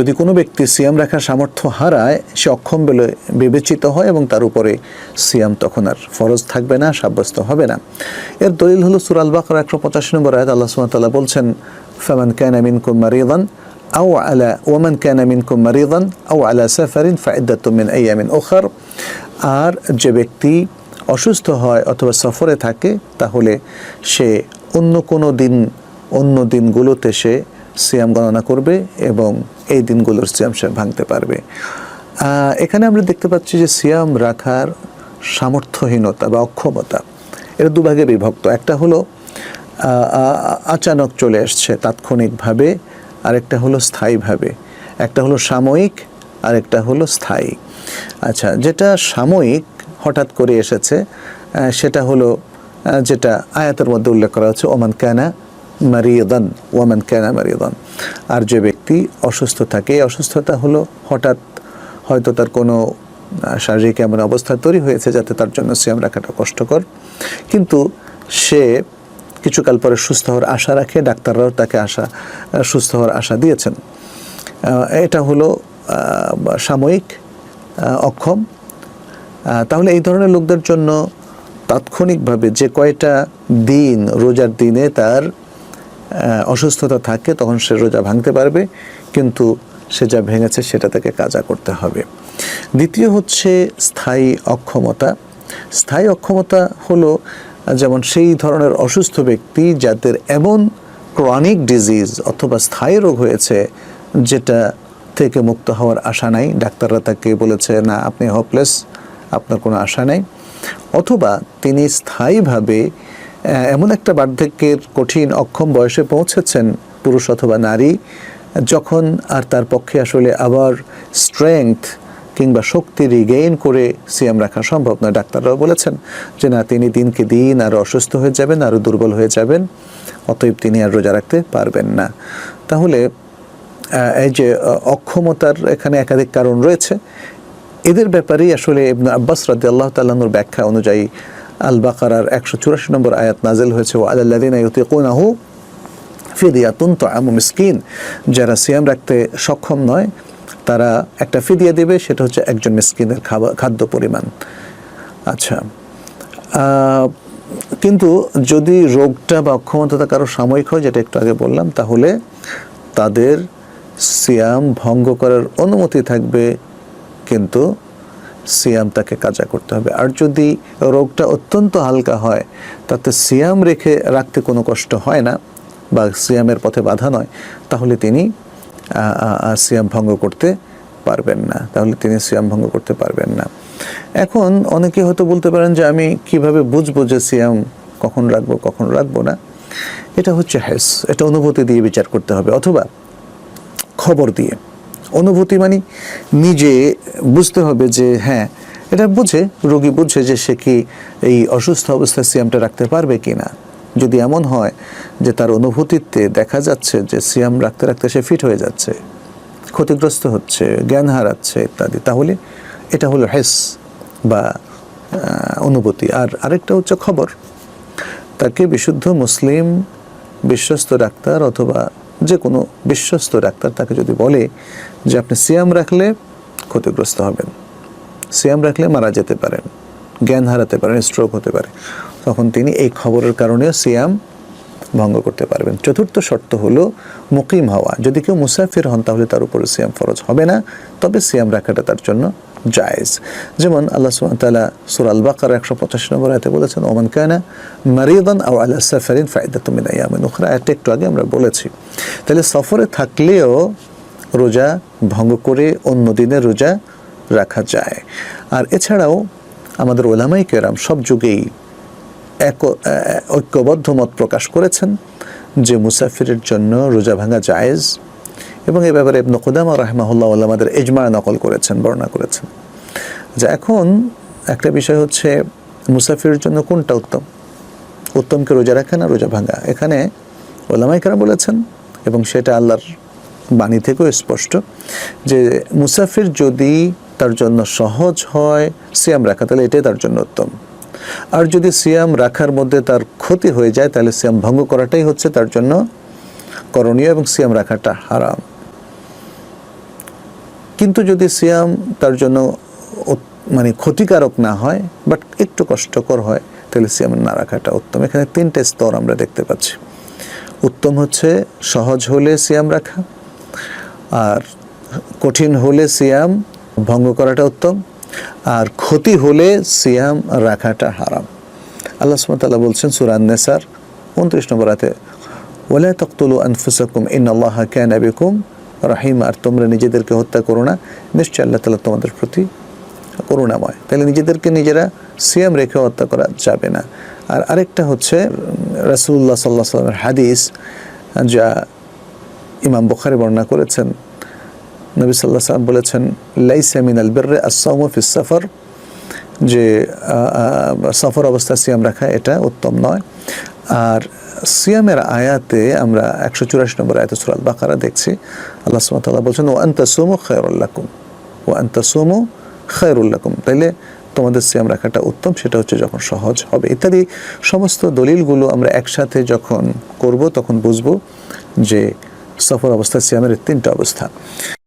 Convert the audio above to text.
যদি কোনো ব্যক্তি সিয়াম রাখার সামর্থ্য হারায়, সে অক্ষম বলে বিবেচিত হয় এবং তার উপরে সিয়াম তখন আর ফরজ থাকবে না, সাব্যস্ত হবে না। এর দলিল হলো সুরাল বাকর একশো পঁচাশি নম্বর আয়াত, আল্লাহ সুমতাল্লাহ বলছেন, ফেমান ক্যান আমিন কুমারিদান আও আলা ওমান ক্যান আমিন কুমারিদান আও আলা সাফারিন এই আমিন ওখার আর যে ব্যক্তি অসুস্থ হয় অথবা সফরে থাকে, তাহলে সে অন্য কোনো দিন, অন্য দিনগুলোতে সে সিয়াম গণনা করবে এবং এই দিনগুলোর সিয়াম সে ভাঙতে পারবে। এখানে আমরা দেখতে পাচ্ছি যে সিয়াম রাখার সামর্থ্যহীনতা বা অক্ষমতা এটা দুভাগে বিভক্ত। একটা হলো আচানক চলে আসছে তাৎক্ষণিকভাবে, আরেকটা হলো স্থায়ীভাবে। একটা হলো সাময়িক, আরেকটা হলো স্থায়ী। আচ্ছা যেটা সাময়িক হঠাৎ করে এসেছে সেটা হলো যেটা আয়াতের মধ্যে উল্লেখ করা হচ্ছে, ওমান ক্যানা মারিয়দান, ওয়ামান ক্যানা মারিয়দান। আর যে ব্যক্তি অসুস্থ থাকে, এই অসুস্থতা হলো হঠাৎ হয়তো তার কোনো শারীরিক এমন অবস্থা তৈরি হয়েছে যাতে তার জন্য সিয়াম রাখাটা কষ্টকর। কিন্তু সে কিছুকাল পরে সুস্থ হওয়ার আশা রাখে, ডাক্তাররাও তাকে আশা সুস্থ হওয়ার আশা দিয়েছেন। এটা হলো সাময়িক অক্ষম। তাহলে এই ধরনের লোকদের জন্য তাৎক্ষণিকভাবে যে কয়টা দিন রোজার দিনে তার অসুস্থতা থাকে, তখন সে রোজা ভাঙতে পারবে, কিন্তু সে যা ভেঙেছে সেটা তাকে কাজা করতে হবে। দ্বিতীয় হচ্ছে স্থায়ী অক্ষমতা। স্থায়ী অক্ষমতা হলো, যেমন সেই ধরনের অসুস্থ ব্যক্তি যাদের এমন ক্রনিক ডিজিজ অথবা স্থায়ী রোগ হয়েছে, যেটা থেকে মুক্ত হওয়ার আশা নাই, ডাক্তাররা তাকে বলেছে, না, আপনি হোপলেস আপনার কোনো আশা নাই। অথবা তিনি স্থায়ীভাবে এমন একটা বার্ধক্যের কঠিন অক্ষম বয়সে পৌঁছেছেন পুরুষ অথবা নারী, যখন আর তার পক্ষে আসলে আবার স্ট্রেংথ কিংবা শক্তি রিগেইন করে সিয়াম রাখা সম্ভব নয়। ডাক্তাররাও বলেছেন যে, না, তিনি দিনকে দিন আরও অসুস্থ হয়ে যাবেন আরও দুর্বল হয়ে যাবেন, অতএব তিনি আর রোজা রাখতে পারবেন না। তাহলে এই যে অক্ষমতার এখানে একাধিক কারণ রয়েছে। এদের ব্যাপারেই আসলে আব্বাস রাদি আল্লাহ তাল্লাহর ব্যাখ্যা অনুযায়ী আল বাকারার একশো চুরাশি নম্বর আয়াত নাজেল হয়েছে ও আল্লাদিন ইউতিকুনাহু ফিদিয়াতুন তো আমু মিসকিন। যারা সিয়াম রাখতে সক্ষম নয়, তারা একটা ফিদিয়া দেবে, সেটা হচ্ছে একজন মিসকিনের খাবার খাদ্য পরিমাণ। আচ্ছা কিন্তু যদি রোগটা বা অক্ষমতা কারও সাময়িক হয়, যেটা একটু আগে বললাম, তাহলে তাদের সিয়াম ভঙ্গ করার অনুমতি থাকবে, কিন্তু সিয়াম তাকে কাজা করতে হবে। আর যদি রোগটা অত্যন্ত হালকা হয়, তাতে সিয়াম রেখে রাখতে কোনো কষ্ট হয় না বা সিয়ামের পথে বাধা নয়, তাহলে তিনি সিয়াম ভঙ্গ করতে পারবেন না। তাহলে তিনি সিয়াম ভঙ্গ করতে পারবেন না। এখন অনেকে হয়তো বলতে পারেন যে আমি কীভাবে বুঝব যে সিয়াম কখন রাখব কখন রাখব না? এটা হচ্ছে হ্যাস এটা অনুভূতি দিয়ে বিচার করতে হবে। অথবা খবর দিয়ে। অনুভূতি মানে নিজে বুঝতে হবে যে হ্যাঁ এটা বুঝে, রোগী বুঝে যে সে কি এই অসুস্থ অবস্থায় সিয়ামটা রাখতে পারবে কি না যদি এমন হয় যে তার অনুভূতিতে দেখা যাচ্ছে যে সিয়াম রাখতে রাখতে সে ফিট হয়ে যাচ্ছে, ক্ষতিগ্রস্ত হচ্ছে, জ্ঞান হারাচ্ছে ইত্যাদি, তাহলে এটা হলো হেস বা অনুভূতি। আর আরেকটা হচ্ছে খবর। তাকে বিশুদ্ধ মুসলিম, বিশ্বস্ত ডাক্তার অথবা যে কোনো বিশ্বস্ত ডাক্তার তাকে যদি বলে যে আপনি সিয়াম রাখলে ক্ষতিগ্রস্ত হবেন। সিয়াম রাখলে মারা যেতে পারেন, জ্ঞান হারাতে পারেন স্ট্রোক হতে পারে। তখন তিনি এই খবরের কারণেও সিয়াম ভঙ্গ করতে পারবেন। চতুর্থ শর্ত হলো মুকিম হওয়া। যদি কেউ মুসাফির হন তাহলে তার উপরে সিয়াম ফরজ হবে না, তবে সিয়াম রাখাটা তার জন্য জায়েজ। যেমন আল্লাহ তাআলা সূরা আল বাকারা 185 নম্বর আয়াতে বলেছেন, ওমান কানা মারিদান আও আলা সাফারিন ফায়দাতুম মিন আয়ামিন উখরা। আয়াতটা একটু আগে আমরা বলেছি। তাহলে সফরে থাকলেও রোজা ভঙ্গ করে অন্য দিনে রোজা রাখা যায়। আর এছাড়াও আমাদের ওলামাই কেরাম সব যুগেই এক ঐক্যবদ্ধ মত প্রকাশ করেছেন যে মুসাফিরের জন্য রোজা ভাঙা জায়েজ। এবং এ ব্যাপারে ইবনে কুদামা রাহমাহুল্লাহ আমাদের এজমা নকল করেছেন, বর্ণনা করেছেন। যে এখন একটা বিষয় হচ্ছে মুসাফিরের জন্য কোনটা উত্তম? উত্তমকে রোজা রাখা না রোজা ভাঙা? এখানে ওলামাইকারা বলেছেন এবং সেটা আল্লাহর বাণী থেকেও স্পষ্ট যে মুসাফির যদি তার জন্য সহজ হয় সিয়াম রাখা, তাহলে এটাই তার জন্য উত্তম। আর যদি সিয়াম রাখার মধ্যে তার ক্ষতি হয়ে যায়, তাহলে সিয়াম ভঙ্গ করাটাই হচ্ছে তার জন্য করণীয় এবং সিয়াম রাখাটা হারাম। কিন্তু যদি সিয়াম তার জন্য মানে ক্ষতিকারক না হয় বাট একটু কষ্টকর হয়, তাহলে সিয়াম না রাখাটা উত্তম। এখানে তিনটে স্তর আমরা দেখতে পাচ্ছি। উত্তম হচ্ছে সহজ হলে সিয়াম রাখা, আর কঠিন হলে সিয়াম ভঙ্গ করাটা উত্তম, আর ক্ষতি হলে সিয়াম রাখাটা হারাম। আল্লাহ সুমতাল্লাহ বলছেন সুরান নেসার উনত্রিশ নম্বর রাতে ওলা তক্তুলু আনফুসাকুম ইন আল্লাহ ক্যান রাহিম, আর তোমরা নিজেদেরকে হত্যা করো না। নিশ্চয় আল্লাহ তালা তোমাদের প্রতি করুণাময়। তাহলে নিজেদেরকে নিজেরা সিয়াম রেখে হত্যা করা যাবে না। আর আরেকটা হচ্ছে রাসুল্লাহ সাল্লাহ সাল্লামের হাদিস, যা ইমাম বুখারি বর্ণনা করেছেন। নবী সাল্লাহ সাল্লাম বলেছেন, লাইসা মিনাল বিররে আসাউম ফিস সফর। যে সফর অবস্থায় সিয়াম রাখা এটা উত্তম নয়। আর সিয়ামের আয়াতে আমরা একশো চুরাশি নম্বর আয়াতে সুরাল বাকারা দেখছি। আল্লাহ সুমতাল্লাহ বলছেন ও আন্তা সোমো খয়রুল্লাকুম ও আন্তা সোমো খয়রুল্লাকুম তাইলে তোমাদের সিয়াম রাখাটা উত্তম, সেটা হচ্ছে যখন সহজ হবে। ইত্যাদি সমস্ত দলিলগুলো আমরা একসাথে যখন করব, তখন বুঝব যে সফর অবস্থা সিয়ামের তিনটা অবস্থা।